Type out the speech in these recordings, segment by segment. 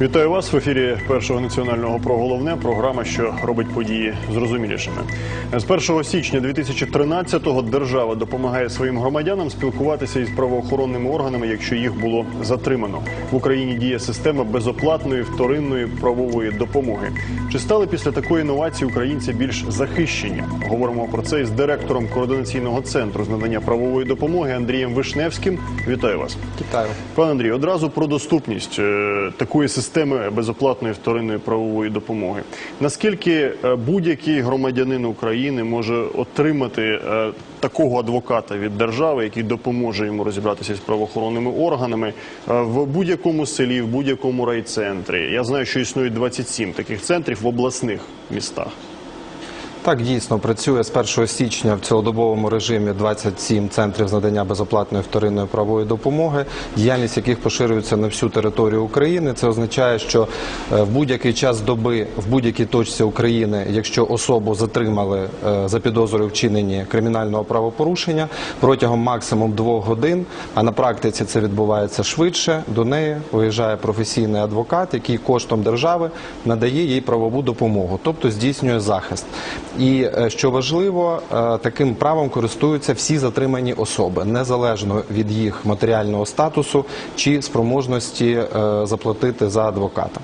Вітаю вас в ефірі першого національного про головне. Програма, що робить події зрозумілішими. З 1 січня 2013-го держава допомагає своїм громадянам спілкуватися із правоохоронними органами, якщо їх було затримано. В Україні діє система безоплатної вторинної правової допомоги. Чи стали після такої інновації українці більш захищені? Говоримо про це із директором координаційного центру з надання правової допомоги Андрієм Вишневським. Вітаю вас. Вітаю. Пане Андрій, одразу про доступність е, такої системи безоплатної вторинної правової допомоги. Наскільки е, будь-який громадянин України може отримати е, такого адвоката від держави, який допоможе йому розібратися з правоохоронними органами е, в будь-якому селі, в будь-якому райцентрі? Я знаю, що існують 27 таких центрів в обласних містах. Так, дійсно працює з 1 січня в цілодобовому режимі 27 центрів з надання безоплатної вторинної правової допомоги, діяльність яких поширюється на всю територію України. Це означає, що е, в будь-який час доби, в будь-якій точці України, якщо особу затримали е, за підозрою вчиненні кримінального правопорушення протягом максимум двох годин, а на практиці це відбувається швидше. До неї виїжджає професійний адвокат, який коштом держави надає їй правову допомогу, тобто здійснює захист. І е, що важливо, е, таким правом користуються всі затримані особи, незалежно від їх матеріального статусу чи спроможності е, заплатити за адвоката.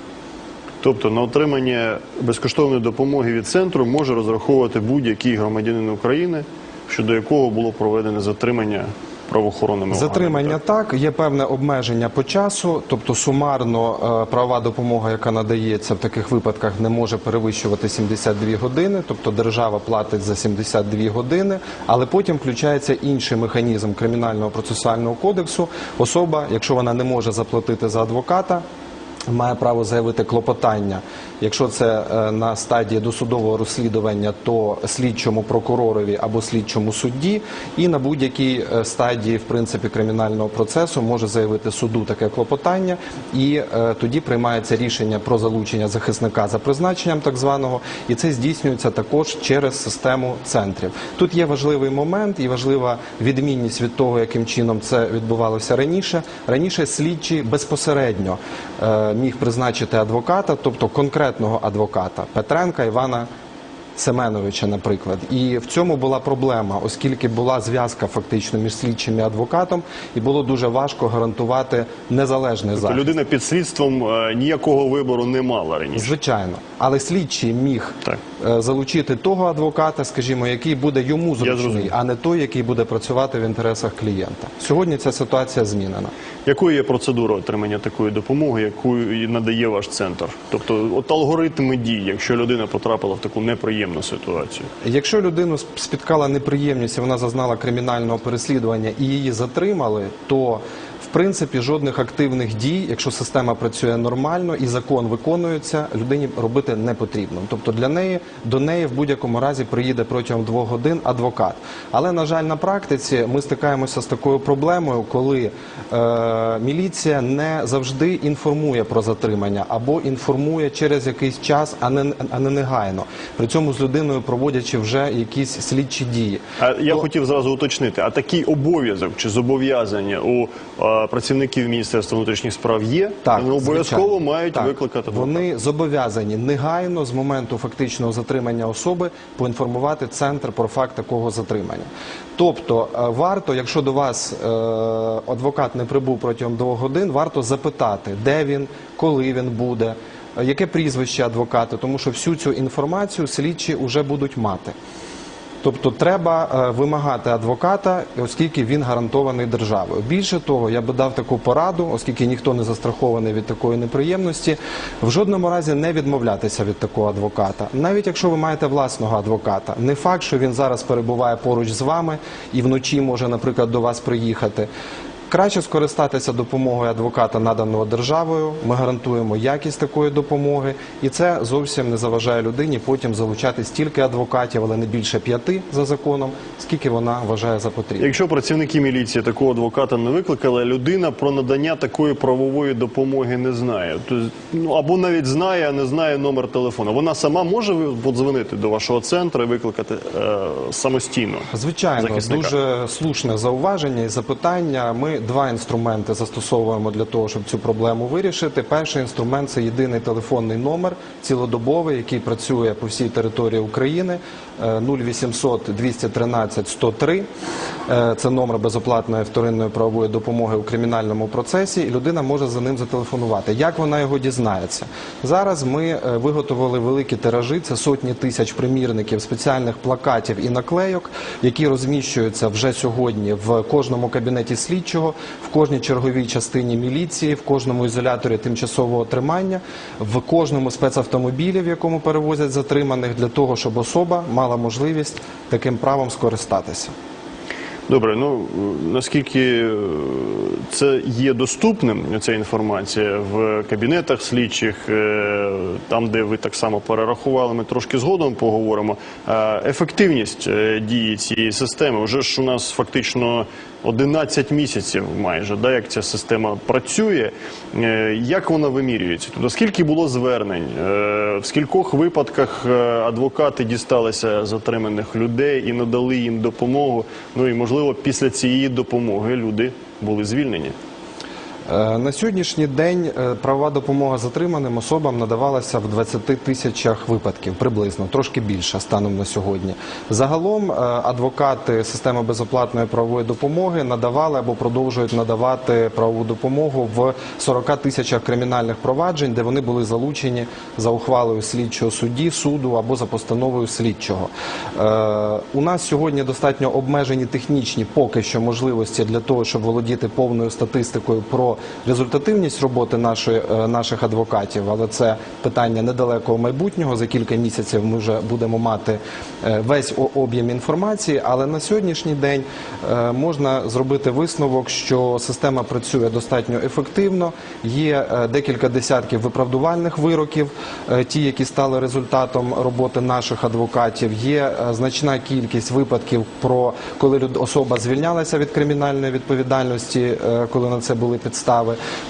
Тобто на отримання безкоштовної допомоги від центру може розраховувати будь-який громадянин України, щодо якого було проведене затримання правоохоронними Затримання органами. так, є певне обмеження по часу, тобто сумарно права правова допомога, яка надається в таких випадках, не може перевищувати 72 години, тобто держава платить за 72 години, але потім включається інший механізм кримінального процесуального кодексу. Особа, якщо вона не може заплатити за адвоката. Має право заявити клопотання. Якщо це е, на стадії досудового розслідування, то слідчому прокуророві або слідчому судді, і на будь-якій е, стадії, в принципі, кримінального процесу може заявити суду таке клопотання, і е, тоді приймається рішення про залучення захисника за призначенням так званого, і це здійснюється також через систему центрів. Тут є важливий момент і важлива відмінність від того, яким чином це відбувалося раніше. Раніше слідчий безпосередньо міг призначити адвоката, тобто конкретного адвоката Петренка Івана. Семеновича, наприклад, і в цьому була проблема, оскільки була зв'язка фактично між слідчим і адвокатом, і було дуже важко гарантувати незалежний Тобто захист. людина під слідством е, ніякого вибору не мала раніше. Звичайно, але слідчий міг Так. Е, залучити того адвоката, скажімо, який буде йому зручний, а не той, який буде працювати в інтересах клієнта. Сьогодні ця ситуація змінена. Якою є процедура отримання такої допомоги, яку надає ваш центр? Тобто, от алгоритми дій, якщо людина потрапила в таку неприємну ситуацію. Якщо людину сп- спіткала неприємність, і вона зазнала кримінального переслідування і її затримали, то принципі жодних активних дій, якщо система працює нормально і закон виконується, людині робити не потрібно. Тобто для неї до неї в будь-якому разі приїде протягом двох годин адвокат. Але на жаль, на практиці ми стикаємося з такою проблемою, коли е, міліція не завжди інформує про затримання або інформує через якийсь час, а не, а не негайно. При цьому з людиною проводячи вже якісь слідчі дії. А я хотів зразу уточнити: а такий обов'язок чи зобов'язання у е, працівників Міністерства внутрішніх справ є? Так, Вони обов'язково мають Так. викликати. Вони зобов'язані негайно з моменту фактичного затримання особи поінформувати центр про факт такого затримання. Тобто, е, варто, якщо до вас е, адвокат не прибув протягом двох годин, варто запитати, де він, коли він буде. е, Яке прізвище адвоката, тому що всю цю інформацію слідчі вже будуть мати. Тобто треба е, вимагати адвоката, оскільки він гарантований державою. Більше того, я би дав таку пораду, оскільки ніхто не застрахований від такої неприємності, в жодному разі не відмовлятися від такого адвоката. Навіть якщо ви маєте власного адвоката, не факт, що він зараз перебуває поруч з вами і вночі може, наприклад, до вас приїхати. Краще скористатися допомогою адвоката, наданого державою. Ми гарантуємо якість такої допомоги, і це зовсім не заважає людині потім залучати стільки адвокатів, але не більше п'яти за законом, скільки вона вважає за потрібне. Якщо працівники міліції такого адвоката не викликали, людина про надання такої правової допомоги не знає. Тобто, ну або навіть знає, а не знає номер телефону. Вона сама може подзвонити до вашого центру і викликати е, самостійно. Звичайно, захисника. дуже слушне зауваження і запитання. Ми два інструменти застосовуємо для того, щоб цю проблему вирішити. Перший інструмент це єдиний телефонний номер цілодобовий, який працює по всій території України. е, 0800 213 103. Е, Це номер безоплатної вторинної правової допомоги у кримінальному процесі, і людина може за ним зателефонувати. Як вона його дізнається? Зараз ми е, виготовили великі тиражі, це сотні тисяч примірників спеціальних плакатів і наклейок, які розміщуються вже сьогодні в кожному кабінеті слідчого, в кожній черговій частині міліції, в кожному ізоляторі тимчасового тримання, в кожному спецавтомобілі, в якому перевозять затриманих, для того, щоб особа мала можливість таким правом скористатися. Добре, ну наскільки е, це є доступним, ця інформація в кабінетах слідчих, е, там, де ви так само перерахували, ми трошки згодом поговоримо. Ефективність е, дії цієї системи вже ж у нас фактично 11 місяців майже, да, як ця система працює. Е, Як вона вимірюється? Тобто, скільки було звернень, Е, в скількох випадках е, адвокати дісталися затриманих людей і надали їм допомогу. Ну і можливо, після цієї допомоги люди були звільнені. Е, На сьогоднішній день е, правова допомога затриманим особам надавалася в 20 тисячах випадків, приблизно, трошки більше станом на сьогодні. Загалом е, адвокати системи безоплатної правової допомоги надавали або продовжують надавати правову допомогу в 40 тисячах кримінальних проваджень, де вони були залучені за ухвалою слідчого судді, суду або за постановою слідчого. У нас сьогодні достатньо обмежені технічні поки що можливості для того, щоб володіти повною статистикою про результативність роботи нашої, е, наших адвокатів, але це питання недалекого майбутнього. За кілька місяців ми вже будемо мати е, весь об'єм інформації. Але на сьогоднішній день е, можна зробити висновок, що система працює достатньо ефективно. Є декілька десятків виправдувальних вироків, ті, які стали результатом роботи наших адвокатів. Є значна кількість випадків, про коли особа звільнялася від кримінальної відповідальності, коли на це були підстави,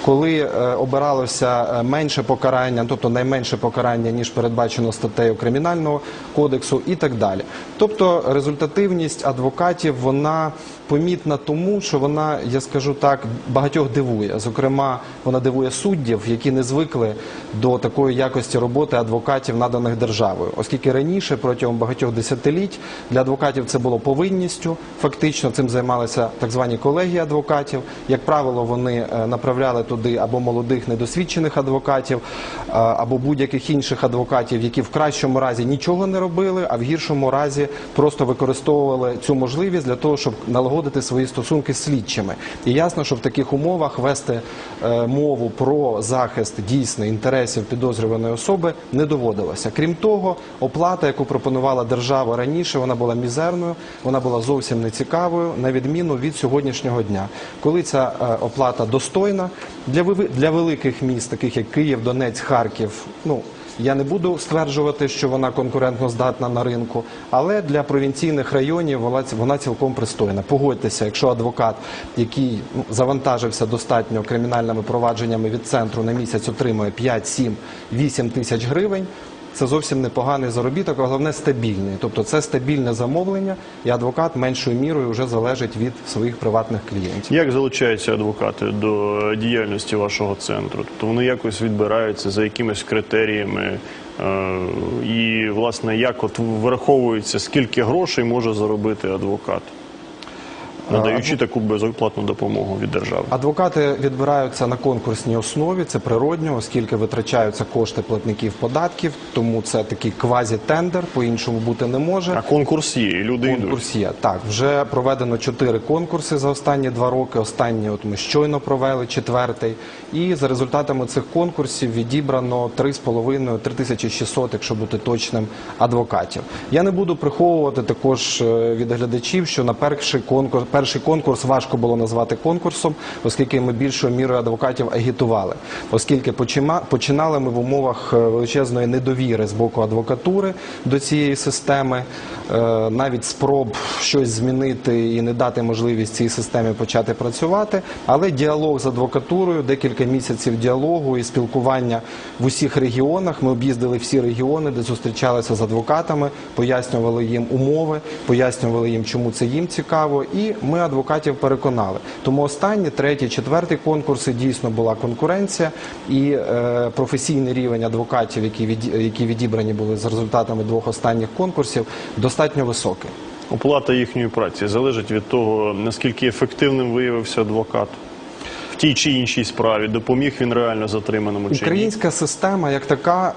коли е, обиралося е, менше покарання, тобто найменше покарання ніж передбачено статтею кримінального кодексу, і так далі. Тобто результативність адвокатів вона помітна тому, що вона, я скажу так, багатьох дивує. Зокрема, вона дивує суддів, які не звикли до такої якості роботи адвокатів, наданих державою, оскільки раніше протягом багатьох десятиліть для адвокатів це було повинністю. Фактично цим займалися так звані колегії адвокатів. Як правило, вони е, направляли туди або молодих недосвідчених адвокатів, е, або будь-яких інших адвокатів, які в кращому разі нічого не робили, а в гіршому разі просто використовували цю можливість для того, щоб налагодити свої стосунки з слідчими. І ясно, що в таких умовах вести е, мову про захист дійсно інтересів підозрюваної особи не доводилося. Крім того, оплата, яку пропонувала держава раніше, вона була мізерною, вона була зовсім не цікавою, на відміну від сьогоднішнього дня, коли ця е, оплата достойна для для великих міст, таких як Київ, Донець, Харків. Ну я не буду стверджувати, що вона конкурентно здатна на ринку, але для провінційних районів вона, вона цілком пристойна. Погодьтеся, якщо адвокат, який ну, завантажився достатньо кримінальними провадженнями від центру на місяць отримує 5, 7, 8 тисяч гривень. Це зовсім непоганий заробіток, а головне стабільний. Тобто це стабільне замовлення, і адвокат меншою мірою вже залежить від своїх приватних клієнтів. Як залучаються адвокати до діяльності вашого центру? Тобто вони якось відбираються за якимись критеріями, е, і власне як от враховується, скільки грошей може заробити адвокат, надаючи таку безоплатну допомогу від держави. Адвокати відбираються на конкурсній основі, це природньо, оскільки витрачаються кошти платників податків, тому це такий квазі-тендер, по-іншому бути не може. А конкурс є, і люди йдуть. Конкурс є. Так, вже проведено чотири конкурси за останні два роки. Останній от ми щойно провели четвертий. І за результатами цих конкурсів відібрано 3,5 3600, якщо бути точним, адвокатів. Я не буду приховувати також е, від глядачів, що на перший конкурс, перший конкурс важко було назвати конкурсом, оскільки ми більшою мірою адвокатів агітували, оскільки починали ми в умовах е, величезної недовіри з боку адвокатури до цієї системи, е, навіть спроб щось змінити і не дати можливість цій системі почати працювати. Але діалог з адвокатурою, декілька місяців діалогу і спілкування в усіх регіонах. Ми об'їздили всі регіони, де зустрічалися з адвокатами, пояснювали їм умови, пояснювали їм, чому це їм цікаво, і ми адвокатів переконали. Тому останні, третій, четвертий конкурси дійсно була конкуренція, і е, професійний рівень адвокатів, які, від, які відібрані були з результатами двох останніх конкурсів, достатньо високий. Оплата їхньої праці залежить від того, наскільки ефективним виявився адвокат в тій чи іншій справі, допоміг він реально затриманому чи ні. Українська система, як така,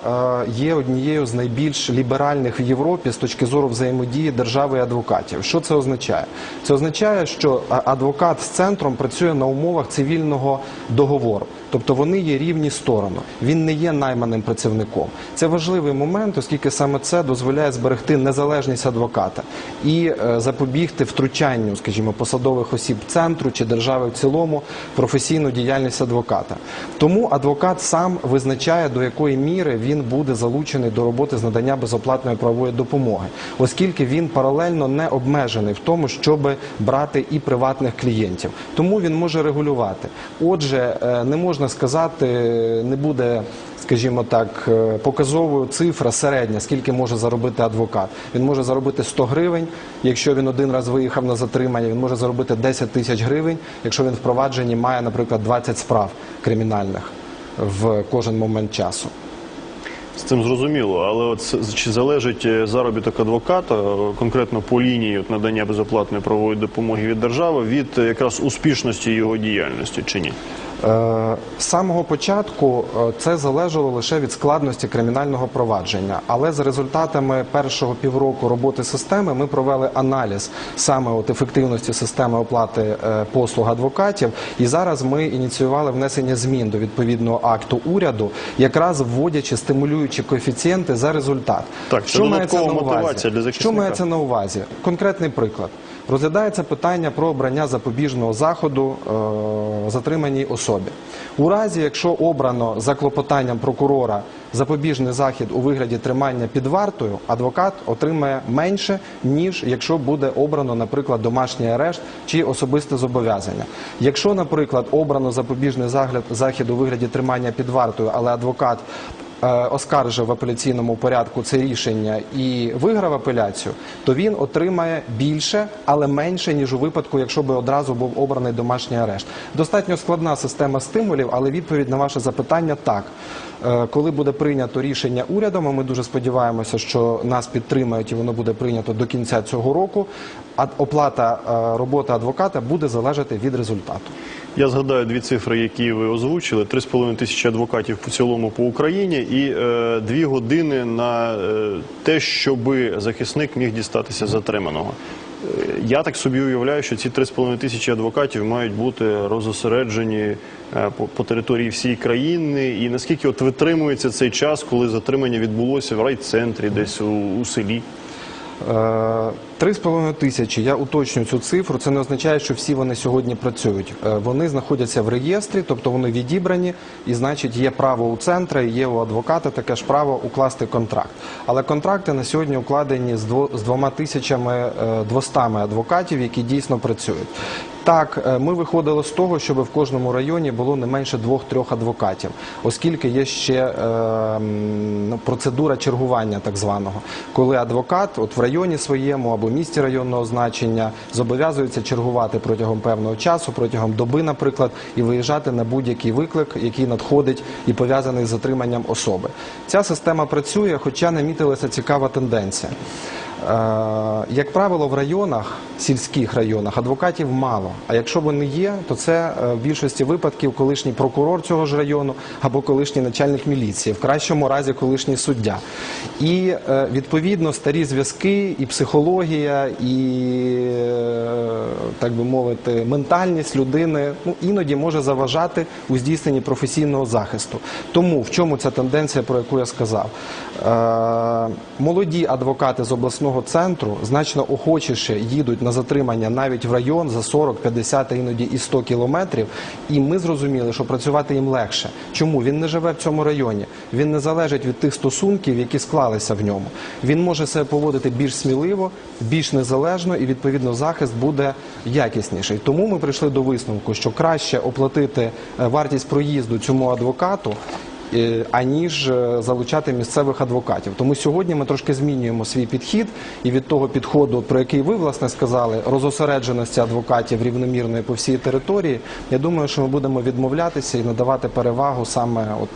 е, є однією з найбільш ліберальних в Європі з точки зору взаємодії держави і адвокатів. Що це означає? Це означає, що адвокат з центром працює на умовах цивільного договору. Тобто вони є рівні сторони. Він не є найманим працівником. Це важливий момент, оскільки саме це дозволяє зберегти незалежність адвоката і е, запобігти втручанню, скажімо, посадових осіб центру чи держави в цілому професійну діяльність адвоката. Тому адвокат сам визначає, до якої міри він буде залучений до роботи з надання безоплатної правової допомоги, оскільки він паралельно не обмежений в тому, щоб брати і приватних клієнтів. Тому він може регулювати. Отже, е, не можна сказати, не буде. Скажімо так, е, показовою цифра середня, скільки може заробити адвокат. Він може заробити 100 гривень, якщо він один раз виїхав на затримання. Він може заробити 10 тисяч гривень, якщо він в провадженні має, наприклад, 20 справ кримінальних в кожен момент часу. З цим зрозуміло, але от чи залежить е, заробіток адвоката е, конкретно по лінії от надання безоплатної правової допомоги від держави від якраз успішності його діяльності чи ні? Е, З самого початку е, це залежало лише від складності кримінального провадження, але за результатами першого півроку роботи системи ми провели аналіз саме от ефективності системи оплати е, послуг адвокатів. І зараз ми ініціювали внесення змін до відповідного акту уряду, якраз вводячи стимулюючі коефіцієнти за результат. Так, Що мається на увазі? для Що мається на увазі? Конкретний приклад. Розглядається питання про обрання запобіжного заходу е, затриманій особі. У разі, якщо обрано за клопотанням прокурора запобіжний захід у вигляді тримання під вартою, адвокат отримає менше, ніж якщо буде обрано, наприклад, домашній арешт чи особисте зобов'язання. Якщо, наприклад, обрано запобіжний захід у вигляді тримання під вартою, але адвокат оскаржив в апеляційному порядку це рішення і виграв апеляцію, то він отримає більше, але менше, ніж у випадку, якщо би одразу був обраний домашній арешт. Достатньо складна система стимулів, але відповідь на ваше запитання так. Е, Коли буде прийнято рішення урядом, ми дуже сподіваємося, що нас підтримають і воно буде прийнято до кінця цього року. а оплата е, роботи адвоката буде залежати від результату. Я згадаю дві цифри, які ви озвучили: 3,5 тисячі адвокатів по цілому по Україні, і е, дві години на те, щоб захисник міг дістатися затриманого. Е, Я так собі уявляю, що ці 3,5 тисячі адвокатів мають бути розосереджені е, по, по території всієї країни. І наскільки от витримується цей час, коли затримання відбулося в райцентрі, десь у, у селі? Е, Три з половиною тисячі. Я уточнюю цю цифру. Це не означає, що всі вони сьогодні працюють. Е, Вони знаходяться в реєстрі, тобто вони відібрані, і значить є право у центра, є у адвоката таке ж право укласти контракт. Але контракти на сьогодні укладені з двома тисячами е, двостами адвокатів, які дійсно працюють. Так, е, ми виходили з того, щоб в кожному районі було не менше двох-трьох адвокатів, оскільки є ще е, ну, процедура чергування так званого, коли адвокат от в районі своєму або місті районного значення зобов'язується чергувати протягом певного часу, протягом доби, наприклад, і виїжджати на будь-який виклик, який надходить і пов'язаний з затриманням особи. Ця система працює, хоча намітилася цікава тенденція. Е, Як правило, в районах, сільських районах, адвокатів мало. А якщо вони є, то це е, в більшості випадків колишній прокурор цього ж району або колишній начальник міліції, в кращому разі колишній суддя. І е, відповідно старі зв'язки, і психологія, і так би мовити, ментальність людини ну іноді може заважати у здійсненні професійного захисту. Тому в чому ця тенденція, про яку я сказав? Молоді адвокати з обласного центру значно охочіше їдуть на затримання навіть в район за 40, 50, а іноді і 100 кілометрів. І ми зрозуміли, що працювати їм легше. Чому він не живе в цьому районі? Він не залежить від тих стосунків, які склалися в ньому. Він може себе поводити більш сміливо, більш незалежно, і відповідно захист буде якісніший. Тому ми прийшли до висновку, що краще оплатити е, вартість проїзду цьому адвокату. Е, аніж е, залучати місцевих адвокатів. Тому сьогодні ми трошки змінюємо свій підхід, і від того підходу, про який ви власне сказали, розосередженості адвокатів рівномірної по всій території. Я думаю, що ми будемо відмовлятися і надавати перевагу саме от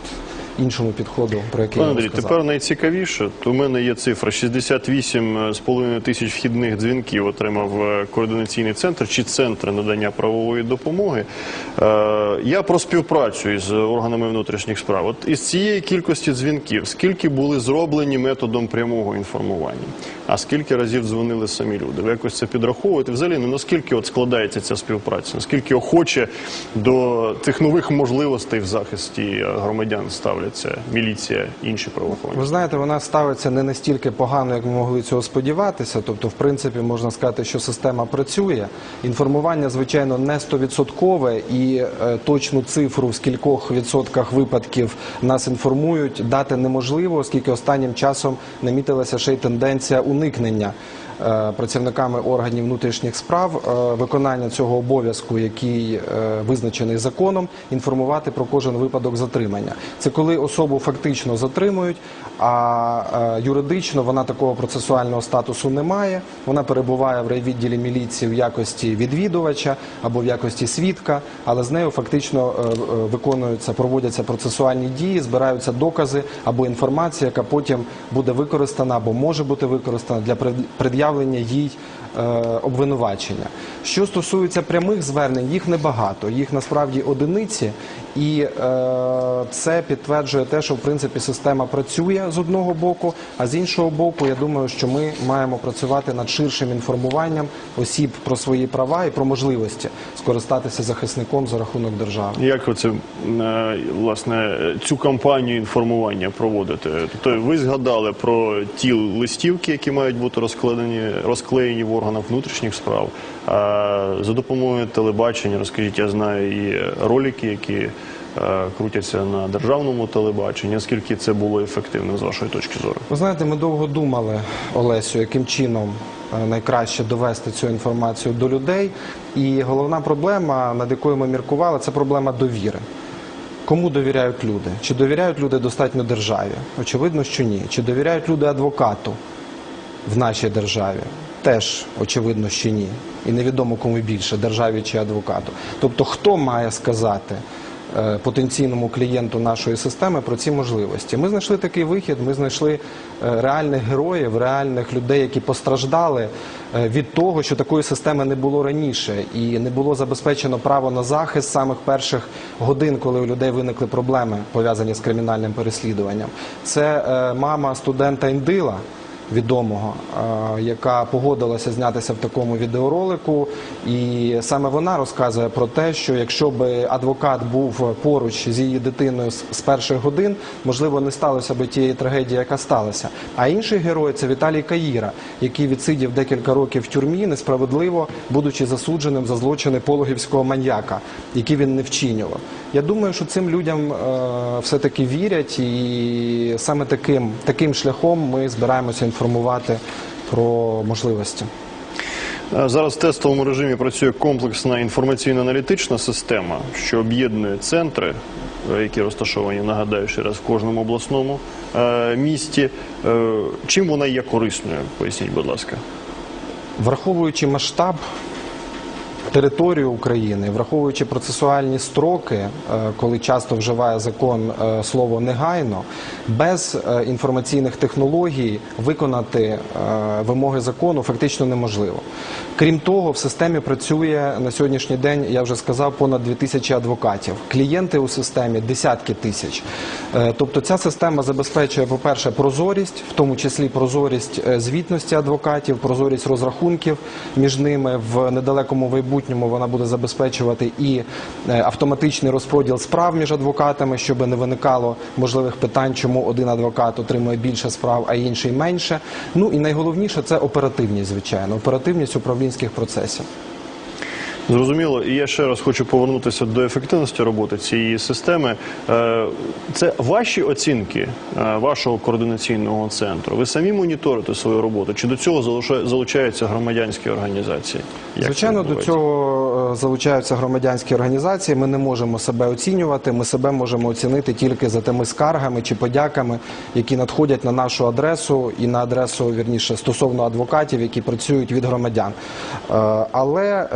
іншому підходу, про який Пане я сказав. тепер найцікавіше. То у мене є цифра 68,5 тисяч вхідних дзвінків отримав е, координаційний центр чи центр надання правової допомоги. Е, Я про співпрацю із органами внутрішніх справ. От із цієї кількості дзвінків, скільки були зроблені методом прямого інформування, а скільки разів дзвонили самі люди? Ви якось це підраховуєте? Взагалі, ну наскільки от складається ця співпраця? Наскільки охоче до цих нових можливостей в захисті е, громадян ставляться міліція, інші правоохоронці? Ви знаєте, вона ставиться не настільки погано, як ми могли цього сподіватися. Тобто, в принципі, можна сказати, що система працює. Інформування, звичайно, не стовідсоткове і е, точну цифру в скількох відсотках випадків нас інформують дати неможливо, оскільки останнім часом намітилася ще й тенденція уникнення. Е, Працівниками органів внутрішніх справ е, виконання цього обов'язку, який е, визначений законом, інформувати про кожен випадок затримання. Це коли особу фактично затримують, а юридично вона такого процесуального статусу не має. Вона перебуває в райвідділі міліції в якості відвідувача або в якості свідка, але з нею фактично виконуються, проводяться процесуальні дії, збираються докази або інформація, яка потім буде використана або може бути використана для пред- пред'явлення їй е, обвинувачення. Що стосується прямих звернень, їх небагато, їх насправді одиниці, і е, це підтверджує те, що в принципі система працює з одного боку, а з іншого боку, я думаю, що ми маємо працювати над ширшим інформуванням осіб про свої права і про можливості скористатися захисником за рахунок держави. Як ви це е, власне цю кампанію інформування проводите? Тобто ви згадали про ті листівки, які мають бути розкладені, розклеєні в органах внутрішніх справ. За допомогою телебачення, розкажіть, я знаю і ролики, які крутяться на державному телебаченні. Наскільки це було ефективно з вашої точки зору? Ви знаєте, ми довго думали, Олесю, яким чином е, найкраще довести цю інформацію до людей. І головна проблема, над якою ми міркували, це проблема довіри. Кому довіряють люди? Чи довіряють люди достатньо державі? Очевидно, що ні. Чи довіряють люди адвокату в нашій державі? Теж очевидно, що ні. І невідомо кому більше державі чи адвокату. Тобто, хто має сказати е, потенційному клієнту нашої системи про ці можливості? Ми знайшли такий вихід. Ми знайшли е, реальних героїв, реальних людей, які постраждали е, від того, що такої системи не було раніше, і не було забезпечено право на захист самих перших годин, коли у людей виникли проблеми пов'язані з кримінальним переслідуванням. Це е, мама студента Індила відомого, е, яка погодилася знятися в такому відеоролику. І саме вона розказує про те, що якщо б адвокат був поруч з її дитиною з перших годин, можливо, не сталося б тієї трагедії, яка сталася. А інший герой це Віталій Каїра, який відсидів декілька років в тюрмі, несправедливо будучи засудженим за злочини пологівського маньяка, які він не вчинював. Я думаю, що цим людям е, все-таки вірять, і саме таким шляхом ми збираємося інформувати про можливості. Е, Зараз в тестовому режимі працює комплексна інформаційно-аналітична система, що об'єднує центри, е, які розташовані, нагадаю, ще раз в кожному обласному е, місті. Чим вона є корисною? Поясніть, будь ласка. Враховуючи масштаб територію України, враховуючи процесуальні строки, коли часто вживає закон слово негайно, без е, інформаційних технологій виконати е, вимоги закону фактично неможливо. Крім того, в системі працює на сьогоднішній день, я вже сказав, понад 2000 адвокатів. Клієнти у системі десятки тисяч. Е, Тобто ця система забезпечує, по-перше, прозорість, в тому числі прозорість звітності адвокатів, прозорість розрахунків між ними в недалекому майбутньому вона буде забезпечувати і автоматичний розподіл справ між адвокатами, щоб не виникало можливих питань, чому один адвокат отримує більше справ, а інший менше. Ну і найголовніше це оперативність, звичайно, оперативність управлінських процесів. Зрозуміло, і я ще раз хочу повернутися до ефективності роботи цієї системи. Е, Це ваші оцінки е, вашого координаційного центру. Ви самі моніторите свою роботу? Чи до цього залучаються громадянські організації? Як Звичайно, до цього е, залучаються громадянські організації. Ми не можемо себе оцінювати. Ми себе можемо оцінити тільки за тими скаргами чи подяками, які надходять на нашу адресу і на адресу вірніше стосовно адвокатів, які працюють від громадян. Але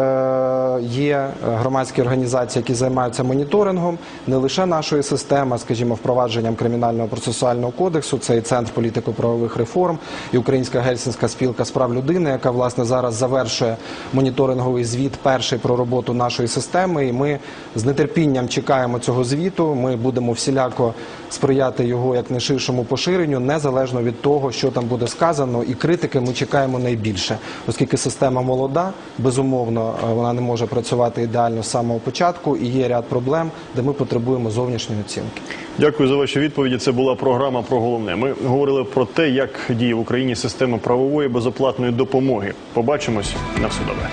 є громадські організації, які займаються моніторингом не лише нашої системи, скажімо, впровадженням кримінального процесуального кодексу. Це і центр політико-правових реформ, і Українська гельсінська спілка з прав людини, яка власне зараз завершує моніторинговий звіт перший про роботу нашої системи. І ми з нетерпінням чекаємо цього звіту. Ми будемо всіляко сприяти його як найширшому поширенню, незалежно від того, що там буде сказано. І критики ми чекаємо найбільше, оскільки система молода, безумовно, е, вона не може працювати ідеально з самого початку, і є ряд проблем, де ми потребуємо зовнішньої оцінки. Дякую за ваші відповіді. Це була програма про головне. Ми говорили про те, як діє в Україні система правової безоплатної допомоги. Побачимось на все добре.